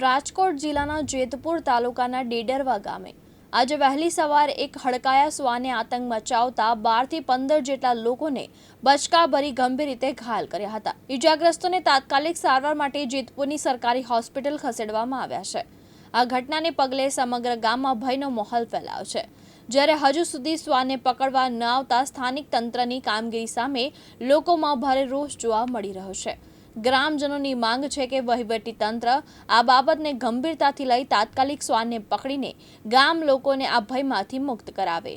રાજકોટ જિલ્લાના જેતપુર તાલુકાના ડેડરવા ગામે. આજે વહેલી સવારે એક હડકાયા શ્વાને આતંક મચાવતા બારથી પંદર જેટલા લોકોને બચકાભરી ગંભીર રીતે ઘાયલ કર્યા હતા. ઇજાગ્રસ્તોને તાત્કાલિક સારવાર માટે જેતપુરની સરકારી હોસ્પિટલ ખસેડવામાં આવ્યા છે. આ ઘટનાને પગલે સમગ્ર ગામમાં ભયનો માહોલ ફેલાયો છે. જ્યારે હજુ સુધી શ્વાને પકડવા ન આવતા સ્થાનિક તંત્રની કામગીરી સામે લોકોમાં ભારે રોષ જોવા મળી રહ્યો છે. ગ્રામજનોની માંગ છે કે વહીવટી તંત્ર આ બાબતને ગંભીરતાથી લઈ તાત્કાલિક શ્વાનને પકડીને ગામ લોકોને આ ભયમાંથી મુક્ત કરાવે.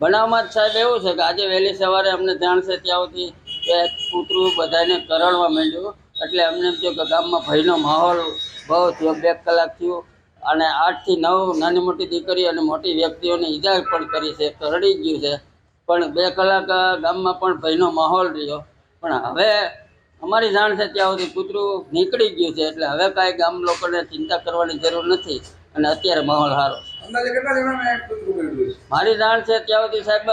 બનાવમાં સાહેબ એવું છે કે આજે વહેલી સવારે અમને જાણ છે ત્યાંથી કે કૂતરું બધાને કરડવા માંડ્યું. એટલે અમને એમ કે ગામમાં ભયનો માહોલ બહુ થયો, બે કલાક થયું. અને આઠથી નવ નાની મોટી દીકરી અને મોટી વ્યક્તિઓને ઈજા પણ કરી છે કરડી ગયું છે. પણ બે કલાક ગામમાં પણ ભયનો માહોલ રહ્યો. પણ હવે અમારી જાણ છે ત્યાં સુધી કૂતરું નીકળી ગયું છે એટલે હવે કાંઈ ગામ લોકોને ચિંતા કરવાની જરૂર નથી અને અત્યારે માહોલ સારો છે. અંદાજે કેટલા જણાને કૂતરું કરડ્યું છે? મારી જાણ છે ત્યાં સુધી સાહેબ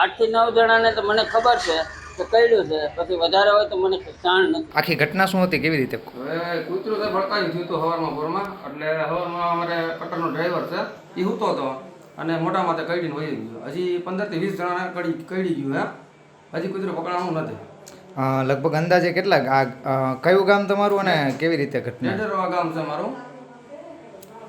આઠથી નવ જણાને તો મને ખબર છે કે કહ્યું છે. પછી વધારે હોય તો મને જાણ નથી. આખી ઘટના શું હતી? કેવી રીતે? કૂતરું તો ભડકાયું થયું હતું હવારમાં ભોરમાં. એટલે હવારમાં અમારે કટરનો ડ્રાઈવર છે એ હૂતો હતો અને મોટા માથે કઈડીને વહી ગયો. હજી પંદરથી વીસ જણાને કડી કઈડી ગયું હે? હજી કૂતરું પકડાણું નથી. લગભગ અંદાજે કેટલા આ અ, કયું ગામ તમારું અને કેવી રીતે ઘટના ડેડરવા ગામ છે મારું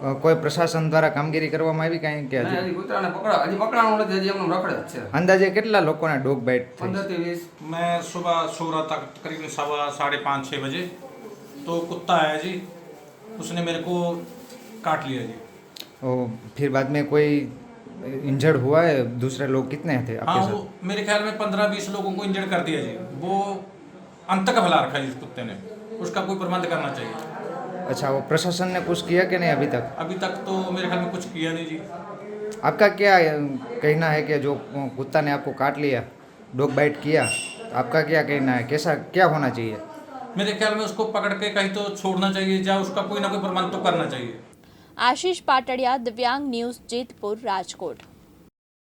અ, કોઈ પ્રશાસન દ્વારા કામગીરી કરવામાં આવી કાંઈ કે અને હજી હજી કૂતરાને પકડા હજી પકડાણું નથી હજી એમનું રખડે જ છે અંદાજે કેટલા લોકોને ડોગ બાઇટ થઈ પંદરથી વીસ मैं सुबह सो रहा था करीबन सवा साढ़े पाँच छः बजे तो कुत्ता आया जी उसने मेरे को काट लिया जी और फिर बाद में कोई इंजर्ड हुआ है दूसरे लोग कितने थे आपके हाँ वो साथ मेरे ख्याल में पंद्रह बीस लोगों को इंजर्ड कर दिया जी। वो अंत का फैला रखा है इस कुत्ते ने। उसका कोई प्रबंध करना चाहिए। अच्छा वो प्रशासन ने कुछ किया कि नहीं अभी तक? अभी तक तो मेरे ख्याल में कुछ किया नहीं जी। आपका क्या कहना है कि जो कुत्ता ने आपको काट लिया डॉग बाइट किया आपका क्या कहना है? कैसा क्या होना चाहिए? मेरे ख्याल में उसको पकड़ के कहीं तो छोड़ना चाहिए या उसका कोई ना कोई प्रबंध तो करना चाहिए। આશીષ પાટડિયા દિવ્યાંગ ન્યૂઝ જેતપુર રાજકોટ.